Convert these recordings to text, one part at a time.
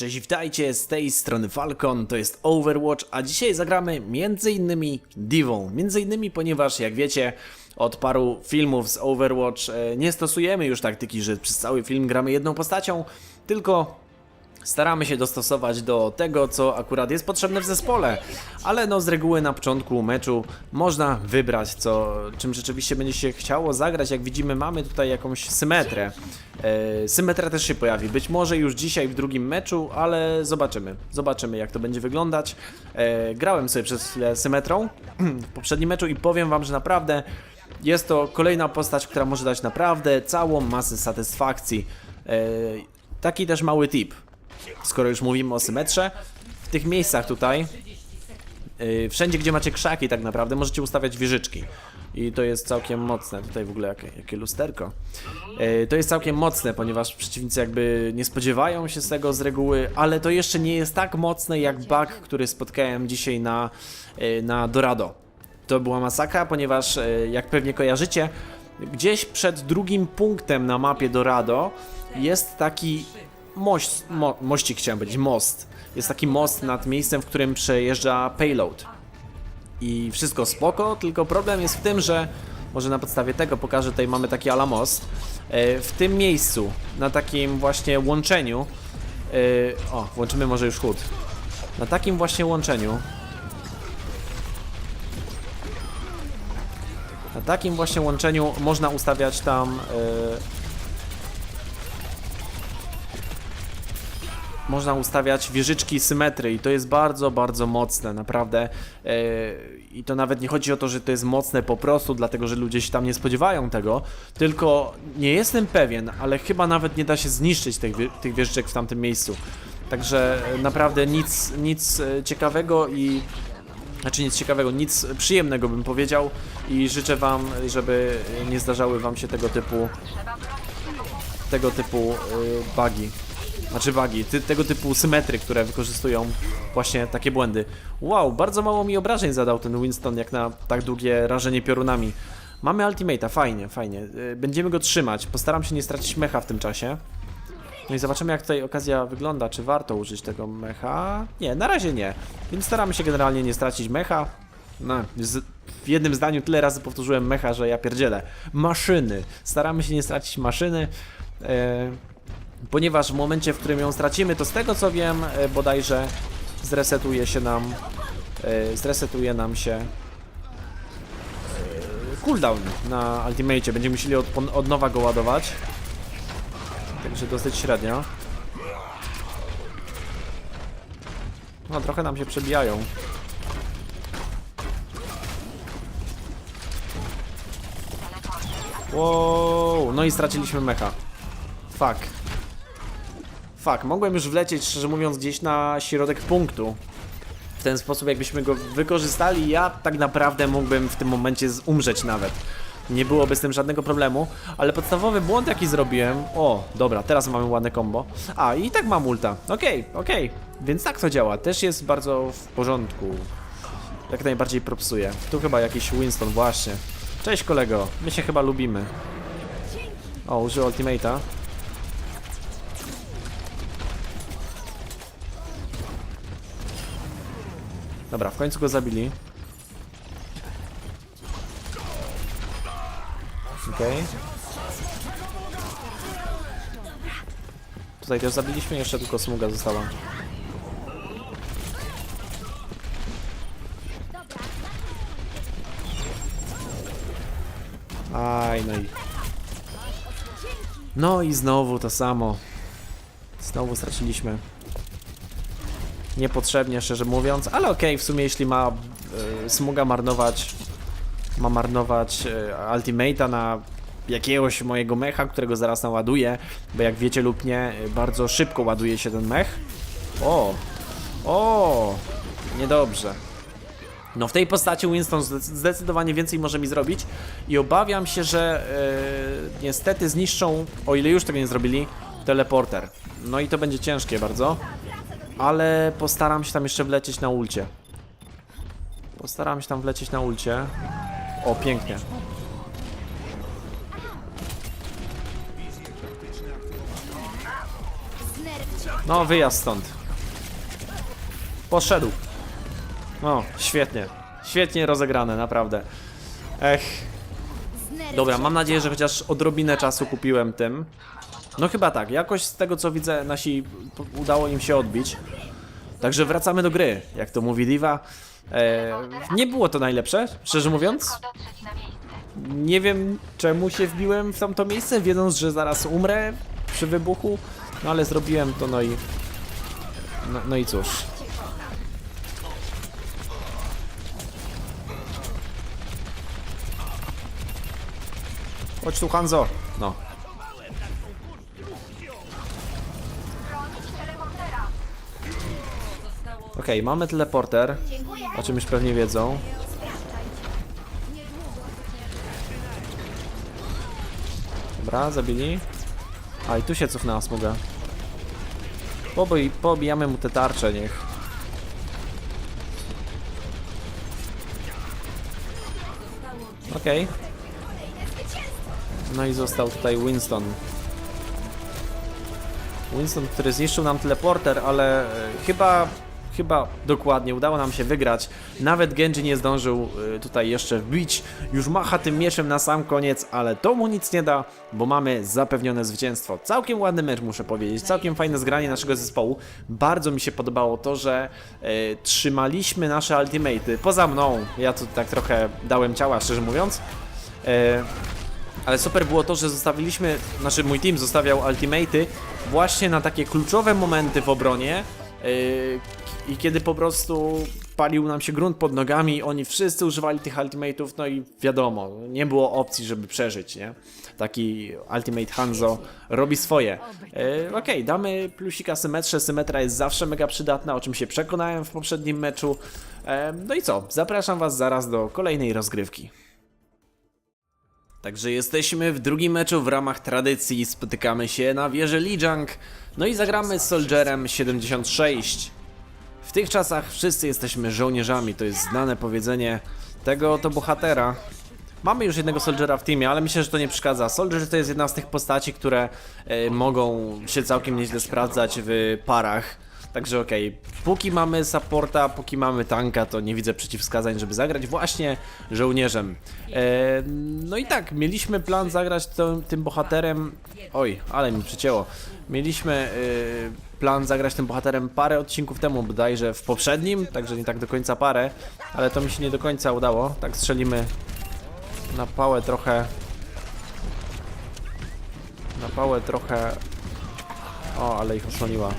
Cześć, witajcie, z tej strony Falcon, to jest Overwatch, a dzisiaj zagramy innymi Divą. Między innymi, ponieważ jak wiecie, od paru filmów z Overwatch e, nie stosujemy już taktyki, że przez cały film gramy jedną postacią, tylko staramy się dostosować do tego, co akurat jest potrzebne w zespole. Ale no z reguły na początku meczu można wybrać, co, czym rzeczywiście będzie się chciało zagrać. Jak widzimy, mamy tutaj jakąś symetrę. E, symetra też się pojawi. Być może już dzisiaj w drugim meczu, ale zobaczymy. Zobaczymy, jak to będzie wyglądać. E, grałem sobie przez chwilę symetrą w poprzednim meczu i powiem wam, że naprawdę jest to kolejna postać, która może dać naprawdę całą masę satysfakcji. E, taki też mały tip skoro już mówimy o symetrze, w tych miejscach tutaj, yy, wszędzie gdzie macie krzaki tak naprawdę, możecie ustawiać wieżyczki. I to jest całkiem mocne. Tutaj w ogóle jakie, jakie lusterko. Yy, to jest całkiem mocne, ponieważ przeciwnicy jakby nie spodziewają się z tego z reguły, ale to jeszcze nie jest tak mocne jak bug, który spotkałem dzisiaj na, yy, na Dorado. To była masakra, ponieważ yy, jak pewnie kojarzycie, gdzieś przed drugim punktem na mapie Dorado jest taki mość, mo, mościk chciałem powiedzieć, most. Jest taki most nad miejscem, w którym przejeżdża payload. I wszystko spoko, tylko problem jest w tym, że może na podstawie tego pokażę, tutaj mamy taki ala most. E, W tym miejscu, na takim właśnie łączeniu, e, o, włączymy może już chód. Na takim właśnie łączeniu, na takim właśnie łączeniu można ustawiać tam można ustawiać wieżyczki symetry i to jest bardzo, bardzo mocne, naprawdę. Yy, I to nawet nie chodzi o to, że to jest mocne po prostu, dlatego że ludzie się tam nie spodziewają tego, tylko nie jestem pewien, ale chyba nawet nie da się zniszczyć tych, tych wieżyczek w tamtym miejscu. Także e, naprawdę nic, nic e, ciekawego i znaczy nic ciekawego, nic przyjemnego bym powiedział i życzę wam, żeby nie zdarzały wam się tego typu tego typu y, bugi. Znaczy bugi, ty, tego typu symetry, które wykorzystują właśnie takie błędy. Wow, bardzo mało mi obrażeń zadał ten Winston, jak na tak długie rażenie piorunami. Mamy ultimate'a, fajnie, fajnie. Y, Będziemy go trzymać. Postaram się nie stracić mecha w tym czasie. No i zobaczymy jak tutaj okazja wygląda, czy warto użyć tego mecha. Nie, na razie nie. Więc staramy się generalnie nie stracić mecha. No, z, w jednym zdaniu tyle razy powtórzyłem mecha, że ja pierdzielę. Maszyny. Staramy się nie stracić maszyny. E, ponieważ w momencie, w którym ją stracimy, to z tego co wiem, e, bodajże zresetuje się nam e, zresetuje nam się e, cooldown na ultimate. Będziemy musieli od, od nowa go ładować. Także dosyć średnio. No, trochę nam się przebijają. Wow, no i straciliśmy mecha. Fuck. Fuck, mogłem już wlecieć, szczerze mówiąc, gdzieś na środek punktu. W ten sposób, jakbyśmy go wykorzystali, ja tak naprawdę mógłbym w tym momencie umrzeć nawet. Nie byłoby z tym żadnego problemu, ale podstawowy błąd jaki zrobiłem... O, dobra, teraz mamy ładne combo. A, i tak mam ulta. Okej, okej. Więc tak to działa. Też jest bardzo w porządku. Jak najbardziej propsuje. Tu chyba jakiś Winston, właśnie. Cześć kolego, my się chyba lubimy. O, użył ultimate'a. Dobra, w końcu go zabili. Okej. Tutaj też zabiliśmy, jeszcze tylko smuga została. Aj, no i... No i znowu to samo. Znowu straciliśmy. Niepotrzebnie, szczerze mówiąc, ale okej, w sumie jeśli ma y, smuga marnować, ma marnować y, na jakiegoś mojego mecha, którego zaraz naładuję, bo jak wiecie lub nie, y, bardzo szybko ładuje się ten mech. O! O! Niedobrze. No w tej postaci Winston zde- zdecydowanie więcej może mi zrobić i obawiam się, że e, niestety zniszczą, o ile już tego nie zrobili, teleporter. No i to będzie ciężkie bardzo, ale postaram się tam jeszcze wlecieć na ulcie. Postaram się tam wlecieć na ulcie. O, pięknie. No, wyjazd stąd. Poszedł. No, świetnie. Świetnie rozegrane, naprawdę. Ech. Dobra, mam nadzieję, że chociaż odrobinę czasu kupiłem tym. No chyba tak, jakoś z tego co widzę, nasi udało im się odbić. Także wracamy do gry, jak to mówi Diva. E, nie było to najlepsze, szczerze mówiąc. Nie wiem czemu się wbiłem w tamto miejsce, wiedząc, że zaraz umrę przy wybuchu, no ale zrobiłem to, no i... No, no i cóż. Chodź tu, Hanzo. No. Okej, mamy teleporter, o czym już pewnie wiedzą. Dobra, zabili. A i tu się cofnęła smuga. Pobij, pobijamy mu te tarcze, niech. Okej. No i został tutaj Winston. Winston, który zniszczył nam teleporter, ale e, chyba, chyba dokładnie udało nam się wygrać. Nawet Genji nie zdążył e, tutaj jeszcze wbić. Już macha tym mieczem na sam koniec, ale to mu nic nie da, bo mamy zapewnione zwycięstwo. Całkiem ładny mecz, muszę powiedzieć. Całkiem fajne zgranie naszego zespołu. Bardzo mi się podobało to, że e, trzymaliśmy nasze ultimaty. Poza mną, ja tu tak trochę dałem ciała, szczerze mówiąc. E, ale super było to, że zostawiliśmy, znaczy mój team zostawiał ultimaty właśnie na takie kluczowe momenty w obronie i kiedy po prostu palił nam się grunt pod nogami, oni wszyscy używali tych ultimatów, no i wiadomo, nie było opcji, żeby przeżyć, nie? Taki ultimate Hanzo robi swoje. Yy, Okej, damy plusika symetrze, symetra jest zawsze mega przydatna, o czym się przekonałem w poprzednim meczu. Yy, no i co, zapraszam was zaraz do kolejnej rozgrywki. Także jesteśmy w drugim meczu w ramach tradycji, spotykamy się na wieży Lijiang, no i zagramy z Soldierem 76. W tych czasach wszyscy jesteśmy żołnierzami, to jest znane powiedzenie tego oto bohatera. Mamy już jednego Soldiera w teamie, ale myślę, że to nie przeszkadza. Soldier to jest jedna z tych postaci, które e, mogą się całkiem nieźle sprawdzać w parach. Także okej, póki mamy supporta, póki mamy tanka, to nie widzę przeciwwskazań, żeby zagrać właśnie żołnierzem. E, no i tak, mieliśmy plan zagrać to, tym bohaterem. Oj, ale mi przycięło. Mieliśmy e, plan zagrać tym bohaterem parę odcinków temu, bodajże w poprzednim, także nie tak do końca parę, ale to mi się nie do końca udało. Tak strzelimy na pałę trochę. Na pałę trochę. O, ale ich osłoniła.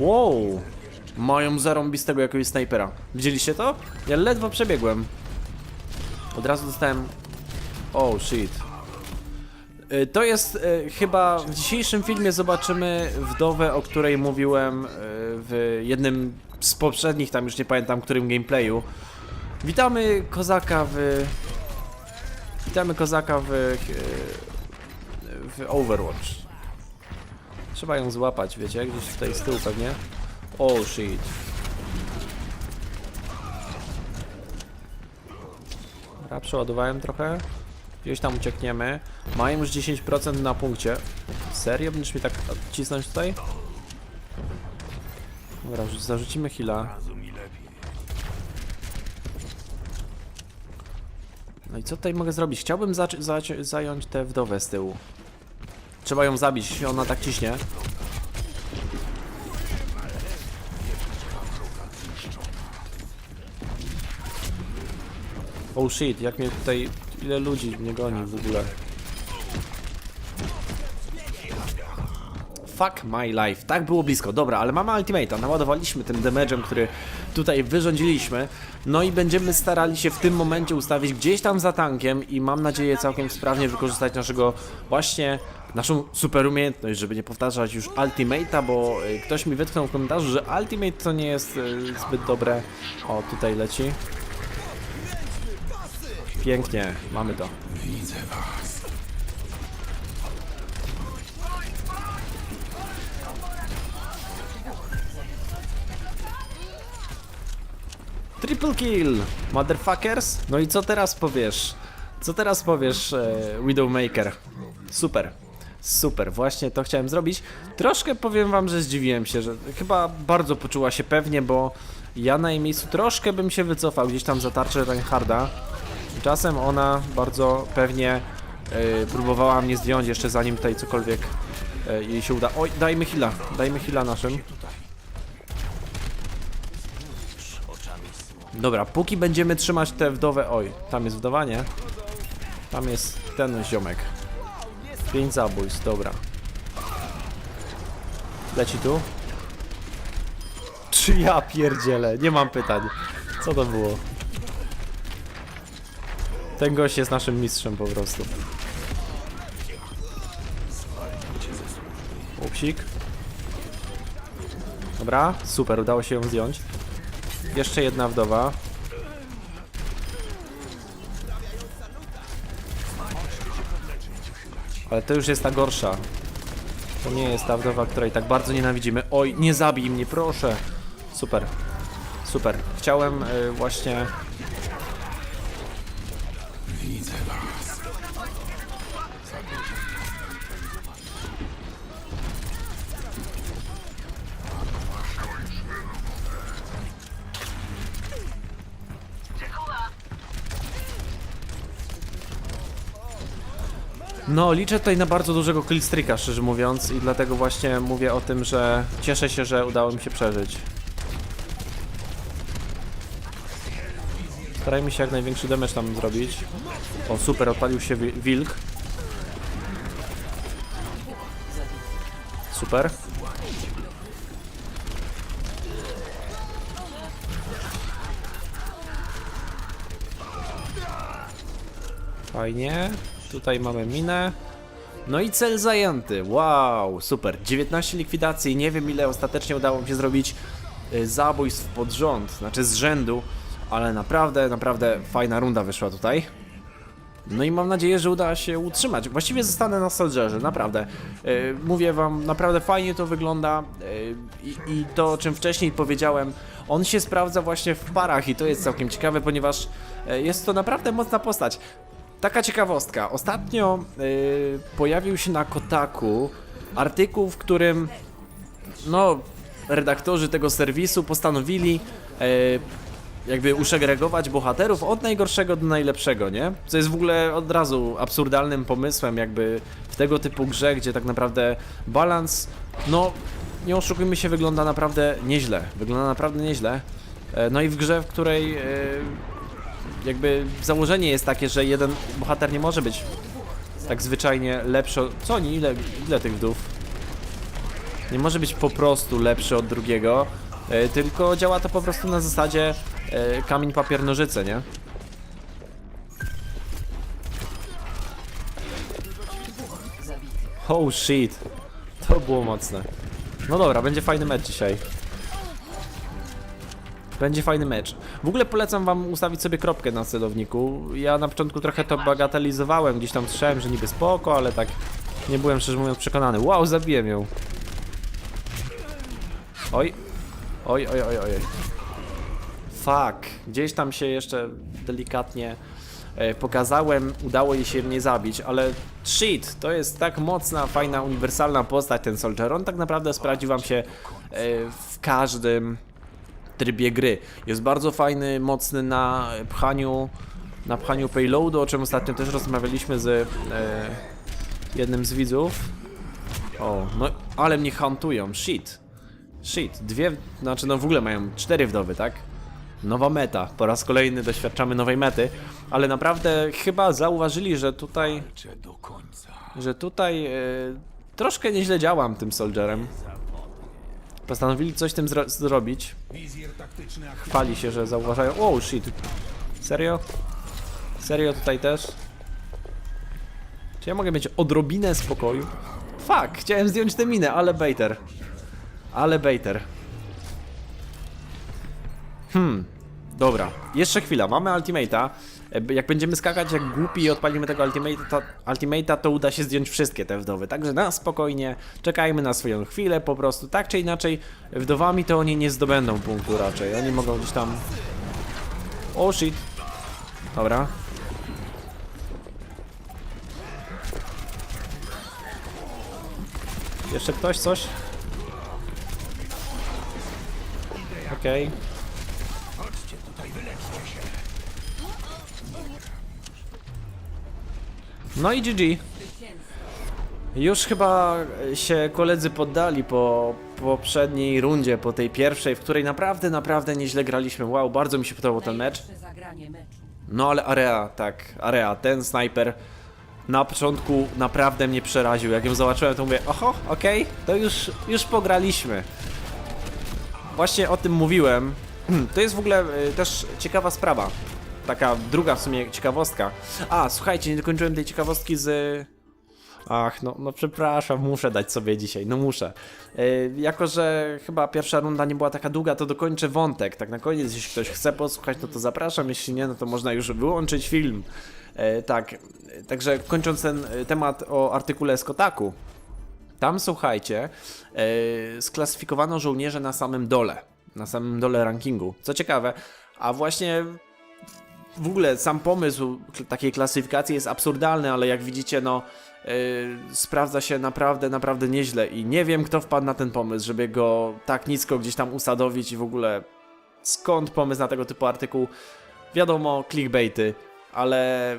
Wow! Mają zarąbistego jakiegoś snajpera. Widzieliście to? Ja ledwo przebiegłem. Od razu dostałem... Oh shit. Y, To jest y, chyba w dzisiejszym filmie zobaczymy wdowę, o której mówiłem y, w jednym z poprzednich, tam już nie pamiętam którym gameplayu. Witamy kozaka w... Witamy kozaka w... w Overwatch. Trzeba ją złapać, wiecie, gdzieś tutaj z tyłu pewnie. Oh shit. Dobra, przeładowałem trochę. Gdzieś tam uciekniemy. Mają już 10% na punkcie. Serio? Będziesz mi tak cisnąć tutaj? Dobra, rzu- zarzucimy heal'a. No i co tutaj mogę zrobić? Chciałbym zająć tę wdowę z tyłu. Trzeba ją zabić, ona tak ciśnie. Oh shit, jak mnie tutaj... Ile ludzi mnie goni w ogóle. Fuck my life. Tak było blisko. Dobra, ale mamy ultimate'a. Naładowaliśmy tym damage'em, który tutaj wyrządziliśmy. No i będziemy starali się w tym momencie ustawić gdzieś tam za tankiem i mam nadzieję całkiem sprawnie wykorzystać naszego właśnie naszą super umiejętność, żeby nie powtarzać już ultimate'a, bo y, ktoś mi wytknął w komentarzu, że ultimate to nie jest y, zbyt dobre. O, tutaj leci. Pięknie, mamy to. Triple kill, motherfuckers. No i co teraz powiesz? Co teraz powiesz, e, Widowmaker? Super. Super, właśnie to chciałem zrobić. Troszkę powiem wam, że zdziwiłem się, że chyba bardzo poczuła się pewnie, bo ja na jej miejscu troszkę bym się wycofał gdzieś tam za tarczę Reinharda. Czasem ona bardzo pewnie e, próbowała mnie zdjąć jeszcze zanim tutaj cokolwiek e, jej się uda. Oj, dajmy heala, dajmy heala naszym. Dobra, póki będziemy trzymać te wdowę... Oj, tam jest wdowa, nie? Tam jest ten ziomek. Pięć zabójstw, dobra. Leci tu. Czy ja pierdzielę? Nie mam pytań. Co to było? Ten gość jest naszym mistrzem po prostu. Upsik. Dobra, super, udało się ją zdjąć. Jeszcze jedna wdowa. Ale to już jest ta gorsza. To nie jest ta wdowa, której tak bardzo nienawidzimy. Oj, nie zabij mnie, proszę. Super. Super. Chciałem y, właśnie... No, liczę tutaj na bardzo dużego killstreaka, szczerze mówiąc, i dlatego właśnie mówię o tym, że cieszę się, że udało mi się przeżyć. Starajmy się jak największy damage tam zrobić. O, super, odpalił się wi- wilk. Super. Fajnie. Tutaj mamy minę. No i cel zajęty. Wow, super. 19 likwidacji. Nie wiem ile ostatecznie udało mi się zrobić y, zabójstw pod rząd, znaczy z rzędu, ale naprawdę, naprawdę fajna runda wyszła tutaj. No i mam nadzieję, że uda się utrzymać. Właściwie zostanę na Soldierze, naprawdę. Yy, mówię wam, naprawdę fajnie to wygląda yy, i, to, o czym wcześniej powiedziałem, on się sprawdza właśnie w parach i to jest całkiem ciekawe, ponieważ yy, jest to naprawdę mocna postać. Taka ciekawostka. Ostatnio yy, pojawił się na Kotaku artykuł, w którym no, redaktorzy tego serwisu postanowili e, jakby uszegregować bohaterów od najgorszego do najlepszego, nie? Co jest w ogóle od razu absurdalnym pomysłem, jakby w tego typu grze, gdzie tak naprawdę balans, no, nie oszukujmy się, wygląda naprawdę nieźle. Wygląda naprawdę nieźle. E, no i w grze, w której e, jakby założenie jest takie, że jeden bohater nie może być tak zwyczajnie lepszy. od- Co oni? Ile, ile tych wdów? Nie może być po prostu lepszy od drugiego, e, tylko działa to po prostu na zasadzie e, kamień, papier, nożyce, nie? Oh shit, to było mocne. No dobra, będzie fajny mecz dzisiaj. Będzie fajny mecz. W ogóle polecam wam ustawić sobie kropkę na celowniku. Ja na początku trochę to bagatelizowałem, gdzieś tam słyszałem, że niby spoko, ale tak nie byłem szczerze mówiąc przekonany. Wow, zabiłem ją. Oj. Oj, oj, oj, oj. Fuck. Gdzieś tam się jeszcze delikatnie e, pokazałem, udało jej się mnie zabić, ale shit, to jest tak mocna, fajna, uniwersalna postać ten Soldier. On tak naprawdę sprawdził wam się e, w każdym trybie gry. Jest bardzo fajny, mocny na pchaniu, na pchaniu payloadu, o czym ostatnio też rozmawialiśmy z e, jednym z widzów. O, no ale mnie huntują, shit. Shit, dwie, znaczy no w ogóle mają cztery wdowy, tak? Nowa meta, po raz kolejny doświadczamy nowej mety, ale naprawdę chyba zauważyli, że tutaj, że tutaj e, troszkę nieźle działam tym Soldierem. Postanowili coś tym zro zrobić. Chwali się, że zauważają. Oh shit. Serio? Serio tutaj też? Czy ja mogę mieć odrobinę spokoju? Fuck, chciałem zdjąć tę minę, ale baiter. Ale baiter. Hmm, dobra. Jeszcze chwila, mamy ultimate'a. Jak będziemy skakać jak głupi i odpalimy tego ultimate'a, to, ultimate'a, to uda się zdjąć wszystkie te wdowy. Także na spokojnie, czekajmy na swoją chwilę po prostu. Tak czy inaczej, wdowami to oni nie zdobędą punktu raczej. Oni mogą gdzieś tam... O shit. Dobra. Jeszcze ktoś coś? Okej. Chodźcie tutaj, wyleczcie się. No i GG. Już chyba się koledzy poddali po poprzedniej rundzie, po tej pierwszej, w której naprawdę, naprawdę nieźle graliśmy. Wow, bardzo mi się podobał ten mecz. No ale Area, tak, Area, ten snajper na początku naprawdę mnie przeraził. Jak ją zobaczyłem, to mówię, oho, okej, to już, już pograliśmy. Właśnie o tym mówiłem. To jest w ogóle y, też ciekawa sprawa. Taka druga w sumie ciekawostka. A, słuchajcie, nie dokończyłem tej ciekawostki z... Ach, no, no przepraszam, muszę dać sobie dzisiaj, no muszę. Yy, jako, że chyba pierwsza runda nie była taka długa, to dokończę wątek. Tak na koniec, jeśli ktoś chce posłuchać, no to zapraszam, jeśli nie, no to można już wyłączyć film. Yy, tak, także kończąc ten yy, temat o artykule z Kotaku. Tam słuchajcie, yy, sklasyfikowano żołnierze na samym dole, na samym dole rankingu. Co ciekawe, a właśnie w ogóle sam pomysł takiej klasyfikacji jest absurdalny, ale jak widzicie, no yy, sprawdza się naprawdę, naprawdę nieźle i nie wiem, kto wpadł na ten pomysł, żeby go tak nisko gdzieś tam usadowić i w ogóle skąd pomysł na tego typu artykuł. Wiadomo, clickbaity, ale,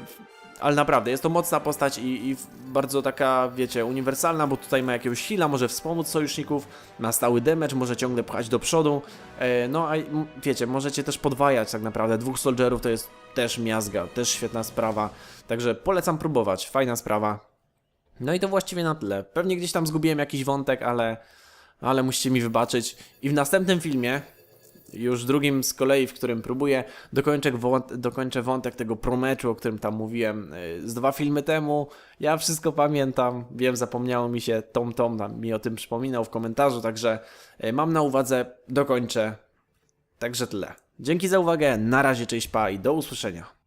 ale naprawdę jest to mocna postać i, i bardzo taka, wiecie, uniwersalna, bo tutaj ma jakiegoś heala, może wspomóc sojuszników, ma stały damage, może ciągle pchać do przodu. E, no a wiecie, możecie też podwajać tak naprawdę. Dwóch soldierów to jest też miazga, też świetna sprawa. Także polecam próbować, fajna sprawa. No i to właściwie na tyle. Pewnie gdzieś tam zgubiłem jakiś wątek, ale, ale musicie mi wybaczyć. I w następnym filmie, już drugim z kolei, w którym próbuję, dokończę, wąt- dokończę wątek tego promeczu, o którym tam mówiłem y, z dwa filmy temu. Ja wszystko pamiętam, wiem, zapomniało mi się, Tom Tom mi o tym przypominał w komentarzu, także y, mam na uwadze, dokończę. Także tyle. Dzięki za uwagę, na razie, cześć pa i do usłyszenia.